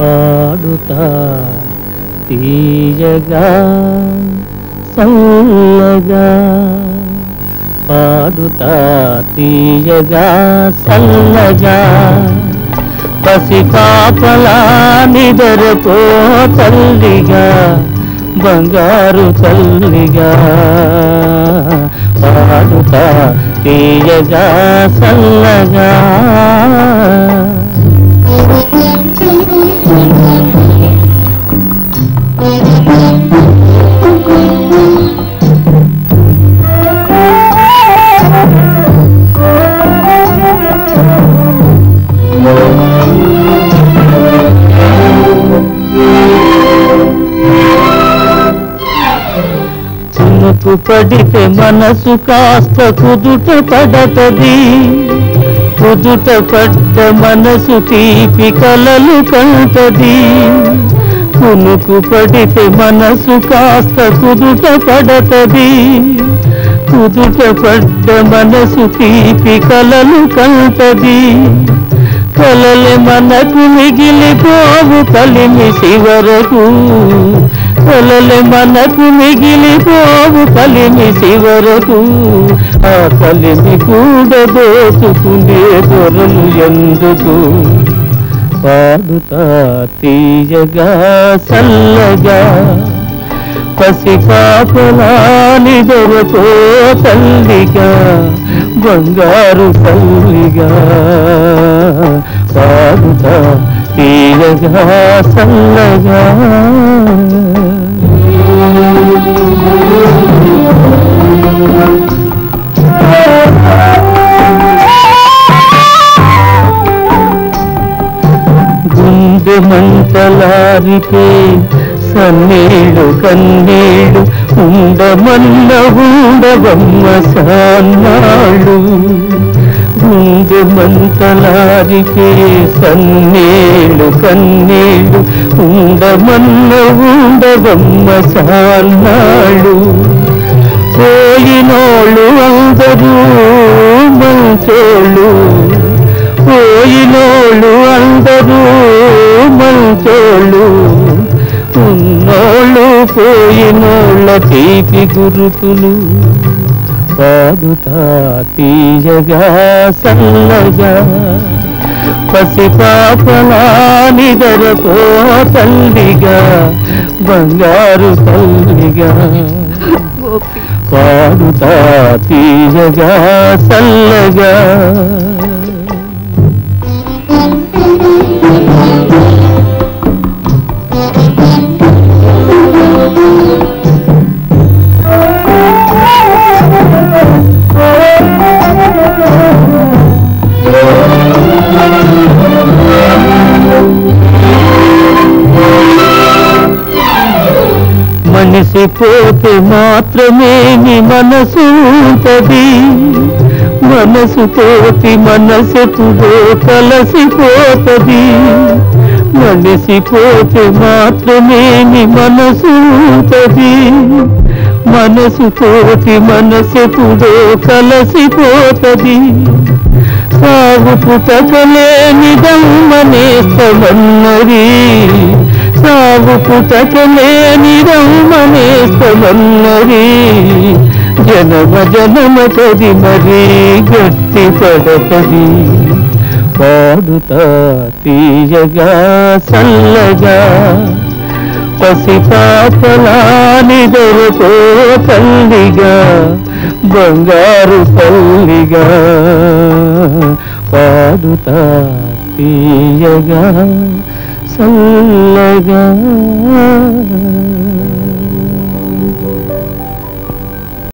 పాడుతా. తీయగా సల్లగా పాడుతా. తీయగా సల్లగా పసి పాపలా నిదరపో తల్లిగా బంగారు తల్లిగా పాడుతా. తీయగా సల్లగా చినుకు పడితే మనసు కాస్త కుదుట పడతది. పొదుట పడ్డ మనసు తీపి కలలు కంటది. కునుకు పడితే మనసు కాస్త కుదుట పడతది కుదుట పడ్డ మనసు తీపి కలలు కంటది. కలలు మనకు మిగిలిపోవు కలిమి శివరకు. కలలు మనకు మిగిలిపోవు కలిమి శివరకు ఆ కలిమి కూడబోసుకునే దోచుకునే దొరలు ఎందుకు? పాడుతా తీయగా చల్లగా పసిపాపలాని దొరతో తల్లిగా బంగారు తల్లిగా. పాడుతా తీయగా చల్లగా. మంటలారితే సన్నేడు కన్నేడు ఉండమన్న ఉండవమ్మ సాన్నాళ్ళు గుండె మంటలారితే సన్నీళ్ళు కన్నీళ్ళు ఉండమన్న ఉండవమ్మ సాన్నాళ్ళు పోయినోళ్ళు అందరూ మంచోళ్ళు. పోయినోళ్ళు అందరూ పోయినోళ్ళ తీపి గురుతులు పాడుతా తీయగా సల్లగా పసి పాపలా నిదరతో తల్లిగా బంగారు తల్లిగా. పాడుతా తీయగా సల్లగా మనిషి మాత్రమే నీ మనసు ఉంటది. మనసుతోటి పోతి మనసెప్పుడో కలసిపోతది. మనిషి మాత్రమే నీ మనసు ఉంటది. మనసు పోతి మనసెప్పుడో కలసిపోతది. సాగు పుటకలేని నావు సాగు పుటకలేని దమ్మనేస్తమన్నది జనమ జనమ కది మరీ గట్టి పడపది పాడుతా తీయగా సల్లగా పసి పాపలాని తల్లిగా బంగారు తల్లిగా పాడుతా తీయగా సల్లగా